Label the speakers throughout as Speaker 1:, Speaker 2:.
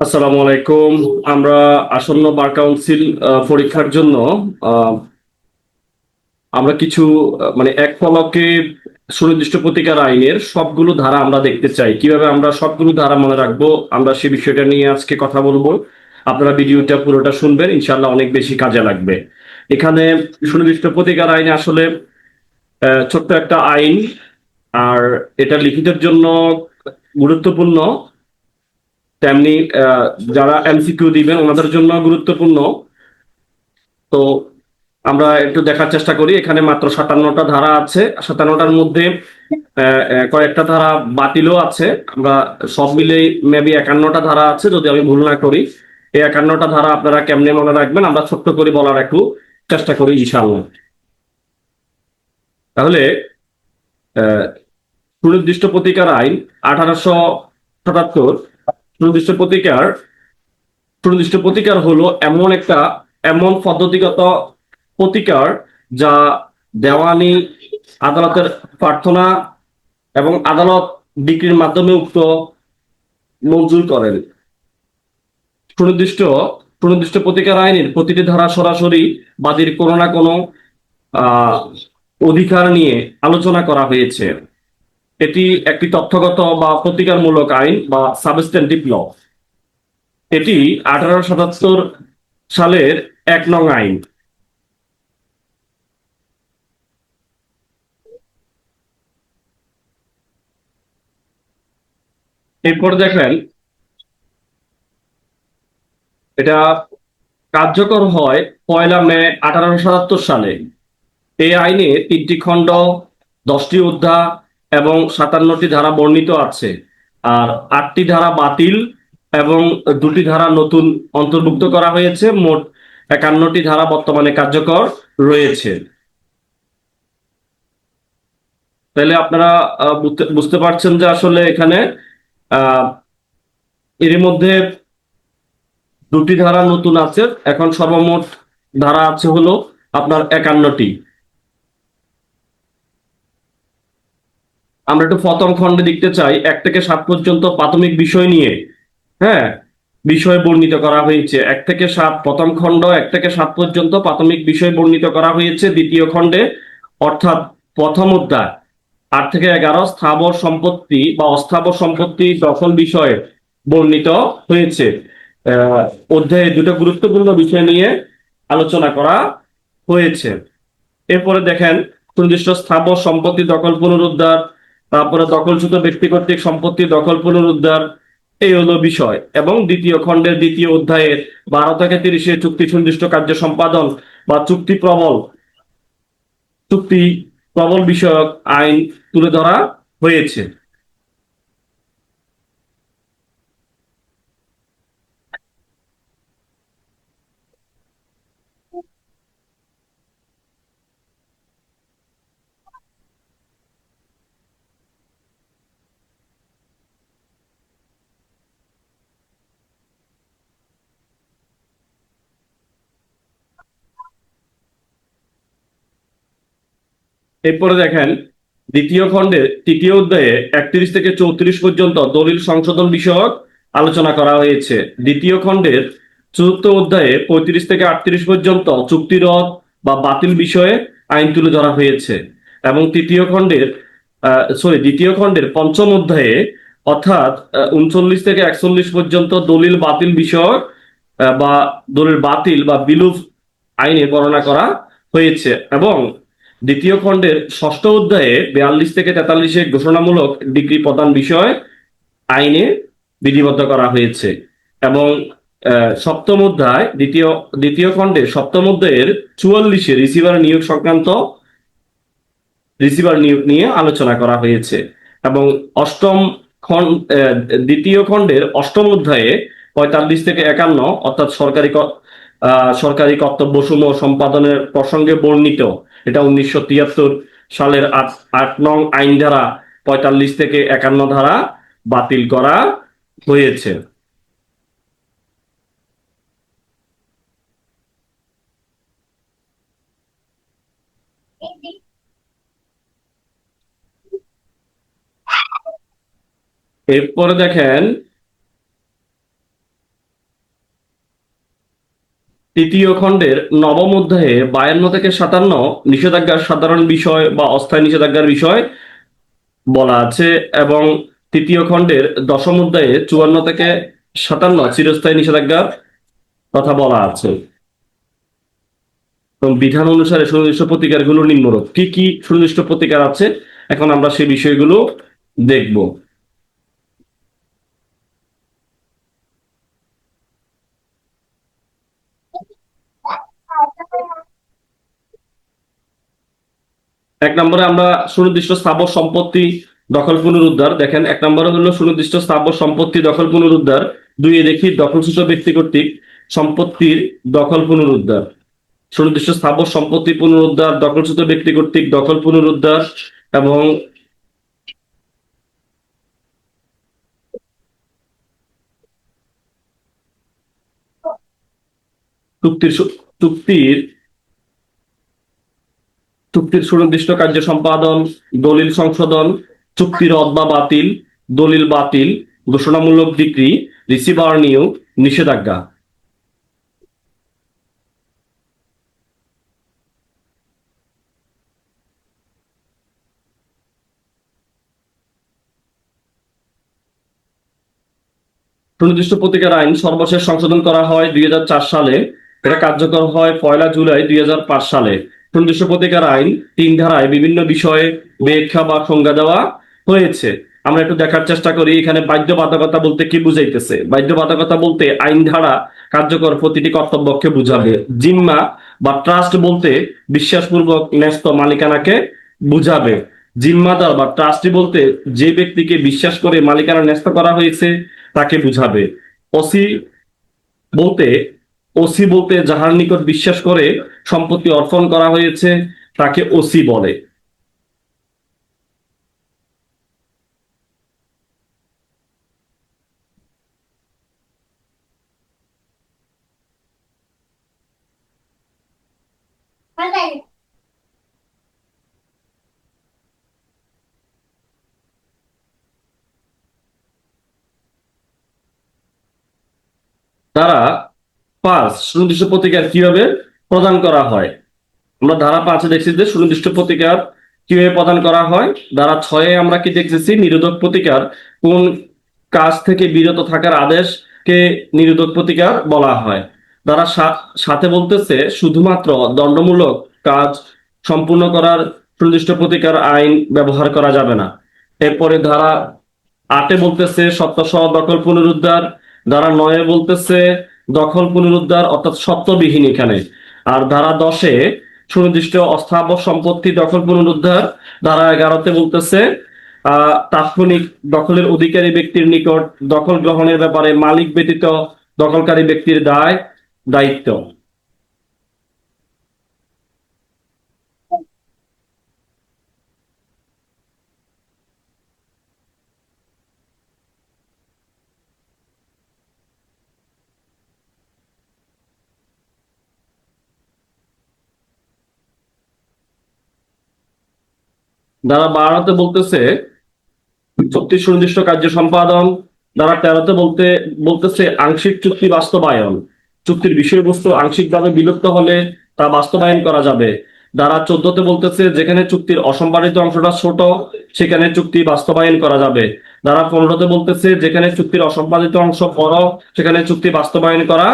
Speaker 1: আসসালামু আলাইকুম আমরা আসন্ন বার কাউন্সিল পরীক্ষার জন্য আমরা কিছু মানে এক পলকে সুনির্দিষ্ট প্রতিকার আইনের সবগুলো ধারা আমরা দেখতে চাই। কীভাবে আমরা সবগুলো ধারা মনে রাখব, আমরা সে বিষয়টা নিয়ে আজকে কথা বলব। আপনারা ভিডিওটা পুরোটা শুনবেন ইনশাল্লাহ অনেক বেশি কাজে লাগবে। এখানে সুনির্দিষ্ট প্রতিকার আইনে আসলে ছোট্ট একটা আইন, আর এটা লিখিতের জন্য গুরুত্বপূর্ণ। তেমনি যারা এমসিকিউ দিবেন, ওনাদের জন্য গুরুত্বপূর্ণ। তো আমরা একটু দেখার চেষ্টা করি, এখানে মাত্র সাতান্নটা ধারা আছে। সাতান্নটার মধ্যে কয়েকটা ধারা বাতিলও আছে। আমরা সব মিলে মেবি একান্নটা ধারা আছে, যদি আমি ভুল না করি। এই একান্নটা ধারা আপনারা কেমনে মনে রাখবেন, আমরা ছোট্ট করে বলার একটু চেষ্টা করি, ইনশাআল্লাহ। তাহলে সুনির্দিষ্ট প্রতিকার আইন আঠারোশো সাতাত্তর সুনির্দিষ্ট প্রতিকার সুনির্দিষ্ট প্রতিকার হলো এমন একটা, এমন পদ্ধতিগত প্রতিকার যা দেওয়ানি আদালতের প্রার্থনা এবং আদালত ডিগ্রির মাধ্যমে উক্ত মঞ্জুর করেন। সুনির্দিষ্ট সুনির্দিষ্ট প্রতিকার আইনের প্রতিটি ধারা সরাসরি বাদীর কোনো না কোনো অধিকার নিয়ে আলোচনা করা হয়েছে। এটি একটি তথ্যগত বা প্রতিকারমূলক আইন বা সাবস্টেন্টিভ ল এটি আঠারোশো সাতাত্তর সালের এক নং আইন। এরপর দেখেন, এটা কার্যকর হয় পয়লা মে আঠারোশো সাতাত্তর সালে। এই আইনে তিনটি খণ্ড, দশটি অধ্যা এবং সাতান্নটি ধারা বর্ণিত আছে। আর আটটি ধারা বাতিল এবং দুটি ধারা নতুন অন্তর্ভুক্ত করা হয়েছে। মোট একান্নটি ধারা বর্তমানে কার্যকর রয়েছে। তাহলে আপনারা বুঝতে- পারছেন যে আসলে এখানে এর মধ্যে দুটি ধারা নতুন আছে। এখন সর্বমোট ধারা আছে হলো আপনার একান্নটি। আমরা একটু প্রথম খণ্ডে দেখতে চাই। এক থেকে সাত পর্যন্ত প্রাথমিক বিষয় নিয়ে হ্যাঁ বিষয় বর্ণিত করা হয়েছে। এক থেকে সাত, প্রথম খণ্ড, এক থেকে সাত পর্যন্ত প্রাথমিক বিষয় বর্ণিত করা হয়েছে দ্বিতীয় খণ্ডে। অর্থাৎ প্রথম অধ্যায়, আট থেকে এগারো, স্থাবর সম্পত্তি বা অস্থাবর সম্পত্তি দখল বিষয়ে বর্ণিত হয়েছে। অধ্যায়ে দুটো গুরুত্বপূর্ণ বিষয় নিয়ে আলোচনা করা হয়েছে। এরপরে দেখেন, সুনির্দিষ্ট স্থাবর সম্পত্তি দখল পুনরুদ্ধার তারপরে দখলচ্যুত ব্যক্তি কর্তৃক সম্পত্তি দখল পুনরুদ্ধার, এই হলো বিষয়। এবং দ্বিতীয় খণ্ডের দ্বিতীয় অধ্যায়ের বারো থেকে তিরিশে চুক্তি সুনির্দিষ্ট কার্য সম্পাদন বা চুক্তি প্রবল চুক্তি প্রবল বিষয়ক আইন তুলে ধরা হয়েছে। এরপরে দেখেন, দ্বিতীয় খণ্ডের তৃতীয় অধ্যায়ে একত্রিশ থেকে চৌত্রিশ পর্যন্ত দলিল সংশোধন বিষয়ক আলোচনা করা হয়েছে। দ্বিতীয় খণ্ডের চতুর্থ অধ্যায়ে পঁয়ত্রিশ থেকে আটত্রিশ পর্যন্ত চুক্তি রদ বা বাতিল বিষয়ে আইন তুলে ধরা হয়েছে এবং তৃতীয় খণ্ডের সরি দ্বিতীয় খণ্ডের পঞ্চম অধ্যায়ে অর্থাৎ উনচল্লিশ থেকে একচল্লিশ পর্যন্ত দলিল বাতিল বিষয়ক বা দলিল বাতিল বা বিলুপ আইনে বর্ণনা করা হয়েছে এবং দ্বিতীয় খণ্ডের ষষ্ঠ অধ্যায়ে বিয়াল্লিশ থেকে তেতাল্লিশে ঘোষণামূলক ডিগ্রি প্রদান বিষয় আইনে বিধিবদ্ধ করা হয়েছে এবং সপ্তম অধ্যায় দ্বিতীয় দ্বিতীয় খণ্ডের সপ্তম অধ্যায়ের চুয়াল্লিশে রিসিভার নিয়োগ সংক্রান্ত রিসিভার নিয়োগ নিয়ে আলোচনা করা হয়েছে এবং অষ্টম খণ্ড দ্বিতীয় খণ্ডের অষ্টম অধ্যায়ে পঁয়তাল্লিশ থেকে একান্ন অর্থাৎ সরকারি সরকারি কর্তব্যসমূহ সম্পাদনের প্রসঙ্গে বর্ণিত। এটা উনিশশো তিয়াত্তর সালের আট আট নং আইন ধারা পঁয়তাল্লিশ থেকে একান্ন ধারা বাতিল করা হয়েছে। এরপরে দেখেন তৃতীয় খণ্ডের নবম অধ্যায়ে বায়ান্ন থেকে সাতান্ন নিষেধাজ্ঞার সাধারণ বিষয় বা অস্থায়ী নিষেধাজ্ঞার বিষয় বলা আছে এবং তৃতীয় খণ্ডের দশম অধ্যায়ে চুয়ান্ন থেকে সাতান্ন চিরস্থায়ী নিষেধাজ্ঞার কথা বলা আছে। বিধান অনুসারে সুনির্দিষ্ট প্রতিকারগুলো নিম্নরূপ। কি কি সুনির্দিষ্ট প্রতিকার আছে? এখন আমরা সেই বিষয়গুলো দেখব। এক নম্বরে আমরা সুনির্দিষ্ট স্থাবর সম্পত্তি দখল পুনরুদ্ধার। দেখেন, এক নম্বরে হলো সুনির্দিষ্ট স্থাবর সম্পত্তি দখল পুনরুদ্ধার। দুইয়ে দেখি দখলসূচ ব্যক্তি কর্তৃক সম্পত্তির দখল পুনরুদ্ধার। সুনির্দিষ্ট স্থাবর সম্পত্তি পুনরুদ্ধার দখলচ্যুত ব্যক্তি কর্তৃক দখল পুনরুদ্ধার এবং চুক্তির চুক্তির চুক্তির সুনির্দিষ্ট কার্য সম্পাদন, দলিল সংশোধন চুক্তি রদ বা বাতিল, দলিল বাতিল, ঘোষণামূলক ডিগ্রি রিসিভার নিয়োগ, নিষেধাজ্ঞা। সুনির্দিষ্ট প্রতিকার আইন সর্বশেষ সংশোধন করা হয় দুই হাজার চার সালে। এটা কার্যকর হয় পয়লা জুলাই দুই হাজার পাঁচ সালে। সুনির্দিষ্ট প্রতিকার আইন, তিন ধারায় বিভিন্ন বিষয়ে ব্যাখ্যা বা সংজ্ঞা দেওয়া হয়েছে। আমরা একটু দেখার চেষ্টা করি, এখানে বাধ্যবাধকতা বলতে কি বুঝাইতেছে? বাধ্যবাধকতা বলতে আইন ধারা কার্যকর প্রতিটি কর্তব্যকে বুঝাবে। জিম্মা বা ট্রাস্ট বলতে বিশ্বাসপূর্বক ন্যস্ত মালিকানাকে বুঝাবে। জিম্মাদার বা ট্রাস্টি বলতে যে ব্যক্তিকে বিশ্বাস করে মালিকানা ন্যস্ত করা হয়েছে, তাকে বুঝাবে। অসি বলতে ওসি বলতে যাহার নিকট বিশ্বাস করে সম্পত্তি অর্পণ করা হয়েছে তাকে ওসি বলে। ধারা পাঁচ, সুনির্দিষ্ট প্রতিকার কীভাবে প্রদান করা হয়? আমরা ধারা পাঁচে দেখছি যে সুনির্দিষ্ট প্রতিকার কীভাবে প্রদান করা হয়। ধারা ছয়ে আমরা কি দেখতেছি, নিরোধক প্রতিকার, কোন কাজ থেকে বিরত থাকার আদেশকে নিরোধক প্রতিকার বলা হয়। ধারা সাথে বলতেছে, শুধুমাত্র দণ্ডমূলক কাজ সম্পূর্ণ করার সুনির্দিষ্ট প্রতিকার আইন ব্যবহার করা যাবে না। এরপরে ধারা আটে বলতেছে, সত্য সহ দখল পুনরুদ্ধার। ধারা নয়ে বলতেছে দখল পুনরুদ্ধার অর্থাৎ সত্যবিহীন এখানে। আর ধারা দশে সুনির্দিষ্ট অস্থাবর সম্পত্তি দখল পুনরুদ্ধার, ধারা এগারোতে বলতেছে তাৎক্ষণিক দখলের অধিকারী ব্যক্তির নিকট দখল গ্রহণের ব্যাপারে মালিক ব্যতীত দখলকারী ব্যক্তির দায়, দায়িত্ব। ধারা বারোতে বলতেছে, চুক্তি সুনির্দিষ্ট কার্য সম্পাদন ধারা তেরোতে বলতে, বলতেছে আংশিক চুক্তি বাস্তবায়ন। চুক্তির বিষয়বস্তু আংশিকভাবে বিলুপ্ত হলে তা বাস্তবায়ন করা যাবে। ধারা চোদ্দতে বলতেছে, যেখানে চুক্তির অসম্পাদিত অংশটা ছোট, সেখানে চুক্তি বাস্তবায়ন করা যাবে। ধারা পনেরোতে বলতেছে, যেখানে চুক্তির অসম্পাদিত অংশ বড়, সেখানে চুক্তি বাস্তবায়ন করা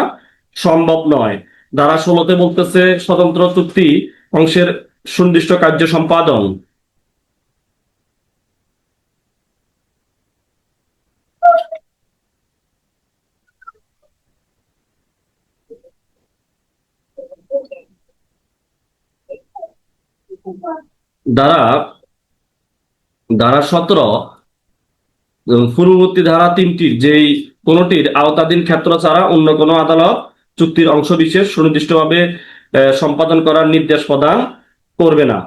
Speaker 1: সম্ভব নয়। ধারা ষোলোতে বলতেছে, স্বতন্ত্র চুক্তি অংশের সুনির্দিষ্ট কার্য সম্পাদন। ধারা ধারা সতেরো পূর্ববর্তী ধারা তিনটির যেই কোনটির আওতাধীন ক্ষেত্র ছাড়া অন্য কোনো আদালত চুক্তির অংশ বিশেষ সুনির্দিষ্টভাবে সম্পাদন করার নির্দেশ প্রদান করবে না।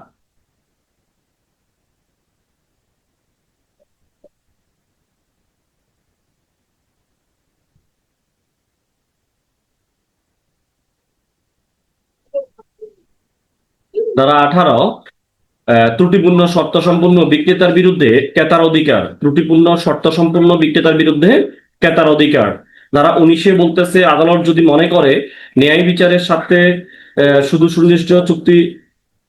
Speaker 1: ধারা আঠারো ত্রুটিপূর্ণ শর্ত সম্পূর্ণ বিক্রেতার বিরুদ্ধে ক্রেতার অধিকার। ত্রুটিপূর্ণ শর্ত সম্পূর্ণ বিক্রেতার বিরুদ্ধে ক্রেতার অধিকার। ধারা উনিশে বলতেছে, আদালত যদি মনে করে, ন্যায় বিচারের সাথে শুধু সুনির্দিষ্ট চুক্তি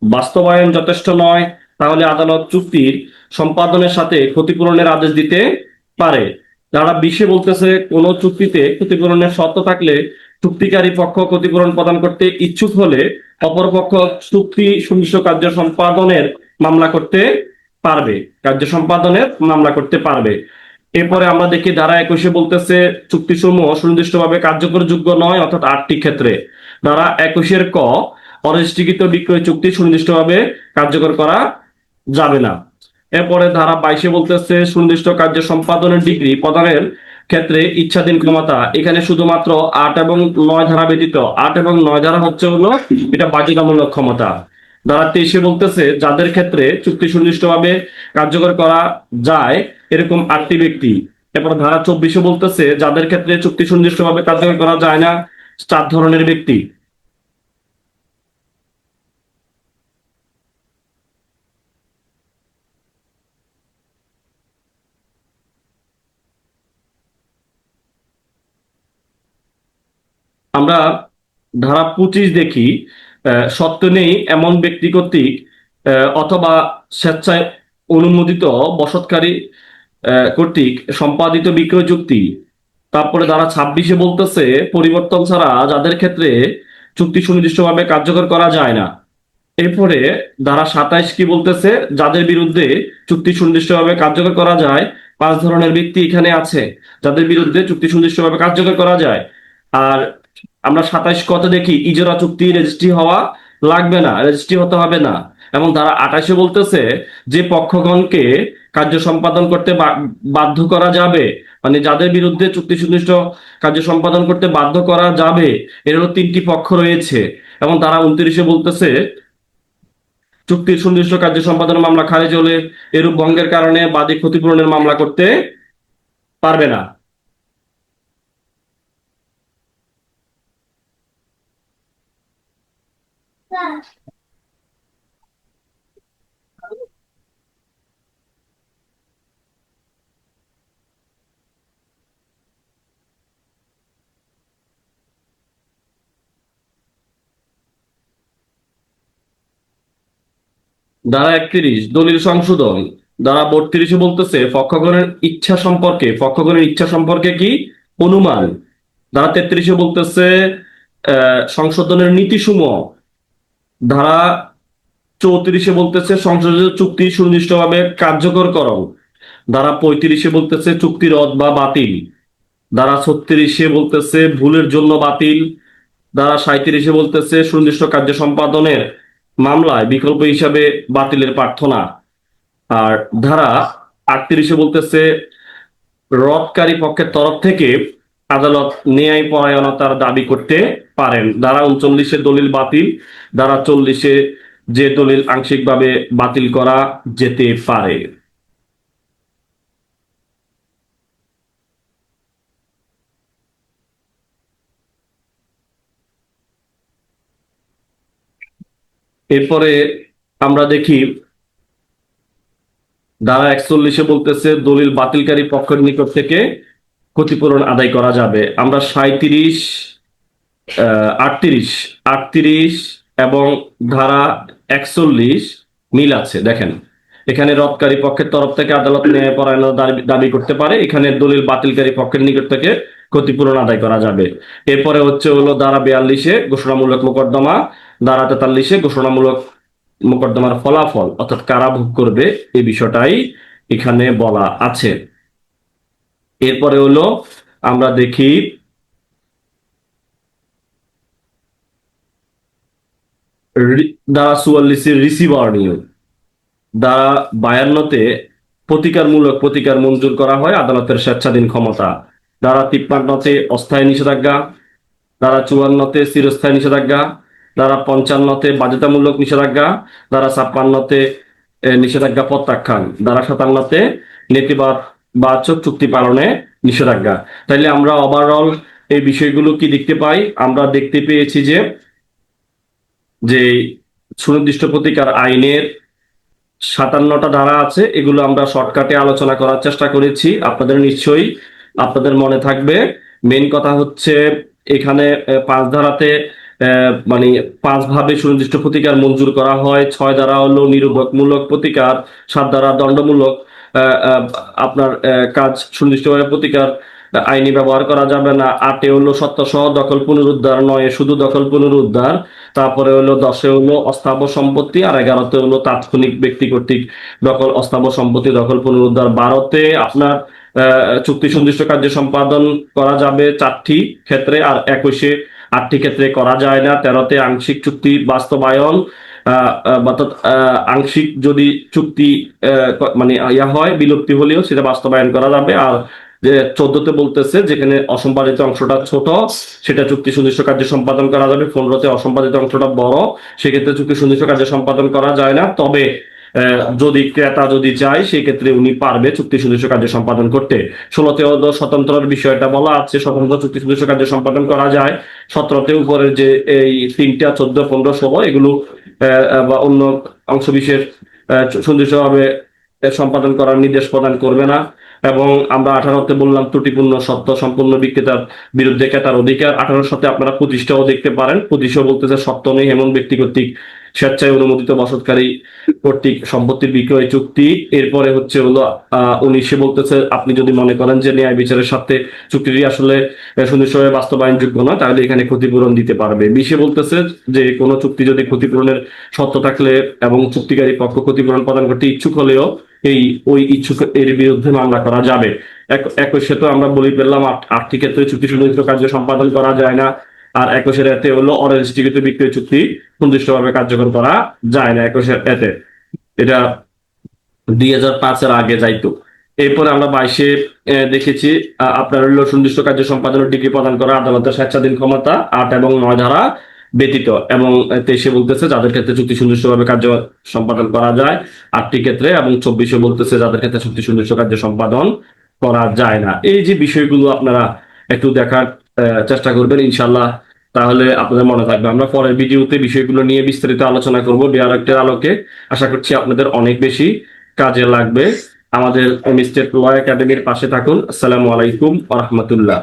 Speaker 1: বাস্তবায়ন যথেষ্ট নয়, তাহলে আদালত চুক্তির সম্পাদনের সাথে ক্ষতিপূরণের আদেশ দিতে পারে। ধারা বিশে বলতেছে, কোন চুক্তিতে ক্ষতিপূরণের শর্ত থাকলে চুক্তিকারী পক্ষ ক্ষতিপূরণ প্রদান করতে ইচ্ছুক হলে অপরপক্ষ চুক্তি সুনির্দিষ্ট কার্য সম্পাদনের মামলা করতে পারবে। কার্য সম্পাদনের মামলা করতে পারবে। এরপরে আমরা দেখি ধারা একুশে বলতেছে, চুক্তিসমূহ সুনির্দিষ্টভাবে কার্যকর যোগ্য নয়, অর্থাৎ আটটি ক্ষেত্রে। ধারা একুশের ক অরেজিস্ট্রিকৃত বিক্রয় চুক্তি সুনির্দিষ্টভাবে কার্যকর করা যাবে না। এরপরে ধারা বাইশে বলতেছে, সুনির্দিষ্ট কার্য সম্পাদনের ডিগ্রি প্রদানের ক্ষেত্রে ইচ্ছাধীন ক্ষমতা। এখানে শুধুমাত্র আট এবং নয় ধারা ব্যতীত, আট এবং নয় ধারা হচ্ছে হলো এটা বাধ্যতামূলক ক্ষমতা। ধারা তেইশে বলতেছে, যাদের ক্ষেত্রে চুক্তি সুনির্দিষ্টভাবে কার্যকর করা যায়, এরকম আটটি ব্যক্তি। এরপর ধারা চব্বিশে বলতেছে, যাদের ক্ষেত্রে চুক্তি সুনির্দিষ্টভাবে কার্যকর করা যায় না, চার ধরনের ব্যক্তি। আমরা ধারা পঁচিশ দেখি সত্য নেই এমন ব্যক্তি কর্তৃক অথবা স্বেচ্ছায় অনুমোদিত বসতকারী কর্তৃক সম্পাদিত বিক্রয় চুক্তি। তারপরে ধারা ছাব্বিশে বলতেছে, পরিবর্তন ছাড়া যাদের ক্ষেত্রে চুক্তি সুনির্দিষ্টভাবে কার্যকর করা যায় না। এরপরে ধারা সাতাইশ কি বলতেছে, যাদের বিরুদ্ধে চুক্তি সুনির্দিষ্টভাবে কার্যকর করা যায়, পাঁচ ধরনের ব্যক্তি এখানে আছে, যাদের বিরুদ্ধে চুক্তি সুনির্দিষ্টভাবে কার্যকর করা যায়। আর আমরা সাতাইশ কত দেখি? ইজরা চুক্তি রেজিস্ট্রি হওয়া লাগবে না রেজিস্ট্রি হতে হবে না। এবং তারা আঠাশে বলতেছে যে পক্ষগণকে কার্য সম্পাদন করতে বাধ্য করা যাবে মানে যাদের বিরুদ্ধে চুক্তি সুনির্দিষ্ট কার্য সম্পাদন করতে বাধ্য করা যাবে এরও তিনটি পক্ষ রয়েছে। এবং তারা উনত্রিশে বলতেছে চুক্তির সুনির্দিষ্ট কার্য সম্পাদন মামলা খারিজ হলে এরূপ ভঙ্গের কারণে বাদী ক্ষতিপূরণের মামলা করতে পারবে না। ধারা একত্রিশ, দলিল সংশোধন। ধারা বত্রিশে বলতেছে, পক্ষগণের ইচ্ছা সম্পর্কে, পক্ষগণের ইচ্ছা সম্পর্কে কি? অনুমান। ধারা তেত্রিশে বলতেছে সংশোধনের নীতিসমূহ। ধারা চৌত্রিশে বলতেছে, সংশোধিত চুক্তি সুনির্দিষ্টভাবে কার্যকর কার্যকরকরণ ধারা পঁয়ত্রিশে বলতেছে চুক্তি রদ বা বাতিল। ধারা ছত্রিশে বলতেছে, ভুলের জন্য বাতিল। ধারা সাঁত্রিশে বলতেছে, সুনির্দিষ্ট কার্য সম্পাদনের মামলায় বিকল্প হিসাবে বাতিলের প্রার্থনা। আর ধারা আটত্রিশে বলতেছে, রদকারী পক্ষের তরফ থেকে আদালত ন্যায় পরায়ণতার দাবি করতে পারেন। ধারা উনচল্লিশে দলিল বাতিল, ধারা চল্লিশে যে দলিল আংশিকভাবে বাতিল করা যেতে পারে। এরপরে আমরা দেখি ধারা একচল্লিশে বলতেছে, দলিল বাতিলকারী পক্ষের নিকট থেকে ক্ষতিপূরণ আদায় করা যাবে। আমরা সাঁত্রিশ আটত্রিশ আটত্রিশ এবং ধারা একচল্লিশ মিল আছে। দেখেন, এখানে রদকারী পক্ষের তরফ থেকে আদালত ন্যায়পরায়ণ দাবি করতে পারে। এখানে দলিল বাতিলকারী পক্ষের নিকট থেকে ক্ষতিপূরণ আদায় করা যাবে। এরপরে হচ্ছে হলো ধারা বিয়াল্লিশে ঘোষণামূলক মোকদ্দমা। ধারা তেতাল্লিশে ঘোষণামূলক মোকদ্দমার ফলাফল অর্থাৎ কারা ভোগ করবে এই বিষয়টাই এখানে বলা আছে। এরপরে হলো আমরা দেখি দ্বারা চুয়াল্লিশের রিসিভার নিয়োগ। ধারা বায়ান্নতে প্রতিকারমূলক প্রতিকার মঞ্জুর করা হয় আদালতের স্বেচ্ছাধীন ক্ষমতা। দ্বারা তিপ্পান্নতে অস্থায়ী নিষেধাজ্ঞা। দ্বারা চুয়ান্নতে চিরস্থায়ী নিষেধাজ্ঞা। ধারা পঞ্চান্নতে বাধ্যতামূলক নিষেধাজ্ঞা ধারা ছাপ্পান্নতে নিষেধাজ্ঞা প্রত্যাখ্যান ধারা সাতান্নতে বাচক চুক্তি পালনে নিষেধাজ্ঞা। তাইলে আমরা ওভারঅল এই বিষয়গুলো কি দেখতে পাই? আমরা দেখতে পেয়েছি যে যে সুনির্দিষ্ট প্রতিকার আইনের সাতান্নটা ধারা আছে, এগুলো আমরা শর্টকাটে আলোচনা করার চেষ্টা করেছি। আপনাদের নিশ্চয়ই, আপনাদের মনে থাকবে। মেন কথা হচ্ছে, এখানে পাঁচ ধারাতে মানে পাঁচ ভাবে সুনির্দিষ্ট প্রতিকার মঞ্জুর করা হয়, ছয় ধারা হলো নিরূপকমূলক প্রতিকার, সাত ধারা দণ্ডমূলক আপনার কাজ সুনির্দিষ্টভাবে প্রতিকার আইনি ব্যবহার করা যাবে না। আটে হলো সত্য দখল পুনরুদ্ধার, নয় শুধু দখল পুনরুদ্ধার, তারপরে হলো দশে হলো অস্থাবর সম্পত্তি, আর এগারোতে হলো তাৎক্ষণিক ব্যক্তি কর্তৃক দখল, অস্থাবর সম্পত্তি দখল পুনরুদ্ধার। বারোতে আপনার চুক্তি সুনির্দিষ্ট কার্য সম্পাদন করা যাবে চারটি ক্ষেত্রে আর একুশে আটটি ক্ষেত্রে করা যায় না। তেরোতে আংশিক চুক্তি বাস্তবায়ন অর্থাৎ আংশিক যদি চুক্তি মানে ইয়া হয়, বিলুপ্তি হলেও সেটা বাস্তবায়ন করা যাবে। আর যে চোদ্দতে বলতেছে, যেখানে অসম্পাদিত অংশটা ছোট, সেটা চুক্তি সুনির্দিষ্ট কার্য সম্পাদন করা যাবে। পনেরোতে অসম্পাদিত অংশটা বড়, সেক্ষেত্রে চুক্তি সুনির্দিষ্ট কার্য সম্পাদন করা যায় না। তবে যদি ক্রেতা যদি চায় সেই ক্ষেত্রে উনি পারবে চুক্তি সুনির্দিষ্ট কার্য সম্পাদন করতে। ষোলোতে হলো স্বতন্ত্রের বিষয়টা বলা আছে, স্বতন্ত্র চুক্তি সুনির্দিষ্ট কার্য সম্পাদন করা যায়। সতেরোতে উপরে যে এই তিনটা, চোদ্দ, পনেরো, ষোলো, এগুলো বা অন্য অংশ বিশেষ সুনির্দিষ্টভাবে সম্পাদন করার নির্দেশ প্রদান করবে না। এবং আমরা আঠারোতে বললাম, ত্রুটিপূর্ণ সত্য সম্পূর্ণ বিক্রেতার বিরুদ্ধে ক্রেতার অধিকার। আঠারোর সাথে আপনারা প্রতিষ্ঠাও দেখতে পারেন। প্রতিষ্ঠা বলতেছে সত্য নেই, এমন ব্যক্তি কর্তৃক স্বেচ্ছায় অনুমোদিত বসতকারী কর্তৃক সম্পত্তির বিক্রয় চুক্তি। এরপরে হচ্ছে হলো আহ উনিশে বলতেছে, আপনি যদি মনে করেন যে ন্যায় বিচারের সাথে চুক্তিটি আসলে সুনিশ্চয় বাস্তবায়নযোগ্য নয় তাহলে এখানে ক্ষতিপূরণ দিতে পারবে। বিশে বলতেছে যে কোনো চুক্তি যদি ক্ষতিপূরণের সত্য থাকলে এবং চুক্তিকারী পক্ষ ক্ষতিপূরণ প্রদান করতে ইচ্ছুক হলেও এই, ওই ইচ্ছুক এর বিরুদ্ধে মামলা করা যাবে। এক- একুশে তো আমরা বলি পেলাম আর্থিক ক্ষেত্রে চুক্তি সুনির্দিষ্ট কার্য সম্পাদন করা যায় না। আর একুশের এতে হলো অরেঞ্জ অরেজিস্ট্রিকৃত বিক্রয় চুক্তি। সুনির্দিষ্টভাবে কার্যকর করা যায় না একুশের এতে। এটা দুই হাজার পাঁচের আগে যাইতো। এরপরে আমরা বাইশে দেখেছি আপনার হলো সুনির্দিষ্ট কার্য সম্পাদনের ডিগ্রি প্রদান করা আদালতের স্বেচ্ছাধীন ক্ষমতা আট এবং নয় ধারা ব্যতীত। এবং তেইশে বলতেছে যাদের ক্ষেত্রে চুক্তি সুনির্দিষ্টভাবে কার্য সম্পাদন করা যায়, আটটি ক্ষেত্রে এবং চব্বিশে বলতেছে যাদের ক্ষেত্রে চুক্তি সুনির্দিষ্ট কার্য সম্পাদন করা যায় না। এই যে বিষয়গুলো আপনারা একটু দেখার চেষ্টা করবেন ইনশাল্লাহ তাহলে আপনাদের মনে থাকবে। আমরা পরের ভিডিওতে বিষয়গুলো নিয়ে বিস্তারিত আলোচনা করব। ডিআরএক্টের আলোকে। আশা করছি আপনাদের অনেক বেশি কাজে লাগবে। আমাদের স্টেট ল একাডেমির পাশে থাকুন। আসসালামু আলাইকুম আ রহমতুল্লাহ।